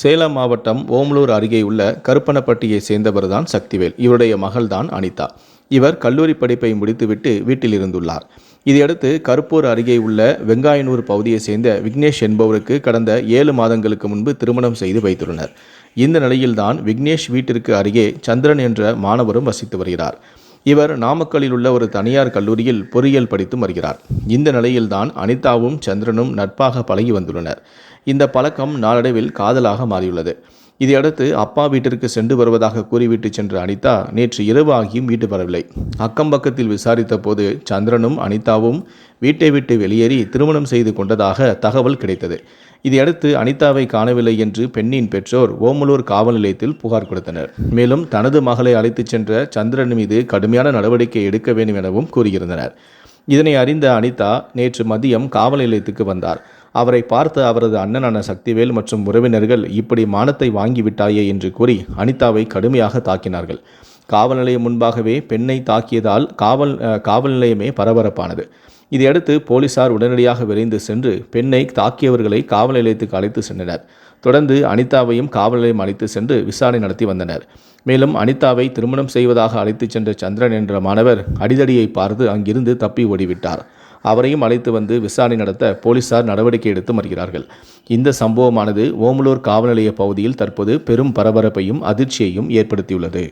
சேலம் மாவட்டம் ஓமலூர் அருகே உள்ள கருப்பனப்பட்டியை சேர்ந்தவர்தான் சக்திவேல். இவருடைய மகள்தான் அனிதா. இவர் கல்லூரி படிப்பை முடித்துவிட்டு வீட்டில் இருந்துள்ளார் இதையடுத்து கருப்பூர் அருகே உள்ள வெங்காயனூர் பகுதியை சேர்ந்த விக்னேஷ் என்பவருக்கு கடந்த ஏழு மாதங்களுக்கு முன்பு திருமணம் செய்து வைத்துள்ளனர். இந்த நிலையில்தான் விக்னேஷ் வீட்டிற்கு அருகே சந்திரன் என்ற மாணவரும் வசித்து வருகிறார். இவர் நாமக்கல்லில் உள்ள ஒரு தனியார் கல்லூரியில் பொறியியல் படித்து வருகிறார். இந்த நிலையில்தான் அனிதாவும் சந்திரனும் நட்பாக பழகி வந்துள்ளனர். இந்த பழக்கம் நாளடைவில் காதலாக மாறியுள்ளது. இதையடுத்து அப்பா வீட்டிற்கு சென்று வருவதாக கூறிவிட்டு சென்ற அனிதா நேற்று இரவு ஆகியும் வீட்டு வரவில்லை. அக்கம் பக்கத்தில் விசாரித்த போது சந்திரனும் அனிதாவும் வீட்டை விட்டு வெளியேறி திருமணம் செய்து கொண்டதாக தகவல் கிடைத்தது. இதையடுத்து அனிதாவை காணவில்லை என்று பெண்ணின் பெற்றோர் ஓமலூர் காவல் நிலையத்தில் புகார் கொடுத்தனர். மேலும் தனது மகளை அழைத்துச் சென்ற சந்திரன் மீது கடுமையான நடவடிக்கை எடுக்க வேண்டும் எனவும் கூறியிருந்தனர். இதனை அறிந்த அனிதா நேற்று மதியம் காவல் நிலையத்துக்கு வந்தார். அவரை பார்த்த அவரது அண்ணனான சக்திவேல் மற்றும் உறவினர்கள் இப்படி மானத்தை வாங்கிவிட்டாயே என்று கூறி அனிதாவை கடுமையாக தாக்கினார்கள். காவல் நிலையம் முன்பாகவே பெண்ணை தாக்கியதால் காவல் காவல் நிலையமே பரபரப்பானது. இதையடுத்து போலீசார் உடனடியாக விரைந்து சென்று பெண்ணை தாக்கியவர்களை காவல் நிலையத்துக்கு அழைத்து சென்றனர். தொடர்ந்து அனிதாவையும் காவல் நிலையம் அழைத்து சென்று விசாரணை நடத்தி வந்தனர். மேலும் அனிதாவை திருமணம் செய்வதாக அழைத்துச் சென்ற சந்திரன் என்ற மாணவர் அடிதடியை பார்த்து அங்கிருந்து தப்பி ஓடிவிட்டார். அவரையும் அழைத்து வந்து விசாரணை நடத்த போலீசார் நடவடிக்கை எடுத்து வருகிறார்கள். இந்த சம்பவமானது ஓமலூர் காவல் நிலைய பகுதியில் தற்போது பெரும் பரபரப்பையும் அதிர்ச்சியையும் ஏற்படுத்தியுள்ளது.